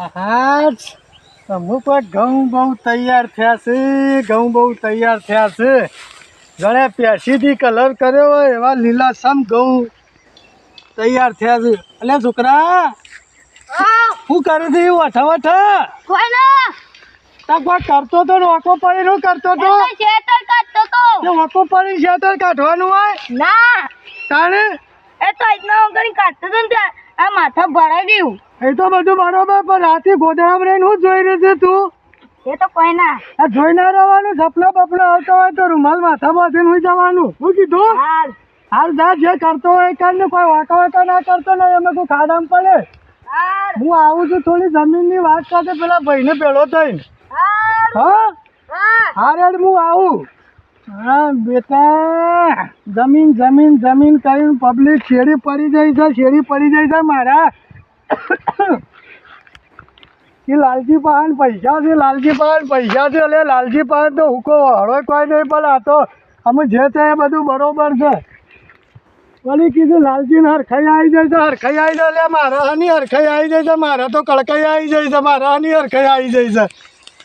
હા અમુક પણ ઘઉં બહુ તૈયાર થયા છે ઘઉં બહુ તૈયાર થયા છે. ઘણે પેસીથી કલર કર્યો હોય એવા લીલાસમ ઘઉં તૈયાર થયા છે. એટલે છોકરા શું કરે છે એવું અઠા વઠા? કોઈ કરતો તો નોકો પડી નું કરતો તો. તો. પડી શેતર કાઢવાનું હોય? ના. તાણે? એ તો એટલા વગર કાઢતો તો આ માથા ભરાઈ ગયું. એ તો બધું બરોબર પણ રાતે ગોદામ રહીને હું જોઈ રહ્યો છે તું? એ તો કોઈ ના. આ જોઈ ના રહેવાનું સપના બપના આવતા હોય તો રૂમાલ માથા બાંધીને હું જવાનું. શું કીધું? હાલ. હાલ જા જે કરતો હોય કર ને કોઈ વાંકા વાંકા ના કરતો ને એમાં કોઈ ખાડામ પડે. હું આવું છું થોડી જમીનની વાત સાથે પેલા ભાઈને પેલો થઈને. હા? હા રેડ હું આવું. હા બેટા. જમીન જમીન જમીન કરીને પબ્લિક શેરી પડી જાય છે, શેરી પડી જાય છે મારા. એ લાલજી પાન પૈસા છે, લાલજી પાન પૈસા છે. એટલે લાલજી પાન તો હુકો હળો કોઈ નહીં, પણ આ તો અમે જે છે એ બધું બરોબર છે. વળી કીધું લાલજી ને હરખાઈ આવી જાય છે, હરખાઈ આવી જાય એટલે મારા હની હરખાઈ આવી જાય છે, મારા તો કડકાઈ આવી જાય છે, મારા હની હરખાઈ આવી જાય છે.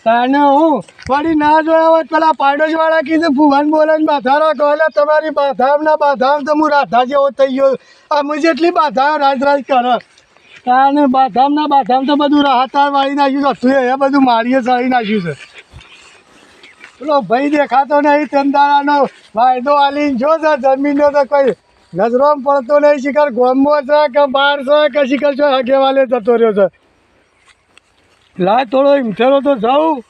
તાને હું વળી ના જોયા હોત, પેલા પાડોશ વાળા કીધું, ભુવન બોલે ને બાધા રાખો તમારી બાધામ બાધામ તો હું રાધા જેવો થઈ ગયો. અમે જેટલી બાધા રાજ રાજ કરે, તાને બાધામ ના તો બધું રાહતાર વાળી નાખ્યું છે. એ બધું મારીએ સારી નાખ્યું છે? પેલો ભાઈ દેખાતો નહીં ચંદારાનો વાયદો આલીને જો છે, જમીનનો તો કોઈ નજરોમાં પડતો નહીં શિખર ગોમો છે કે બાર છે કે શિખર છો આગેવાલે જતો રહ્યો છે? લાય થોડો હિમથેરો તો જાઉં.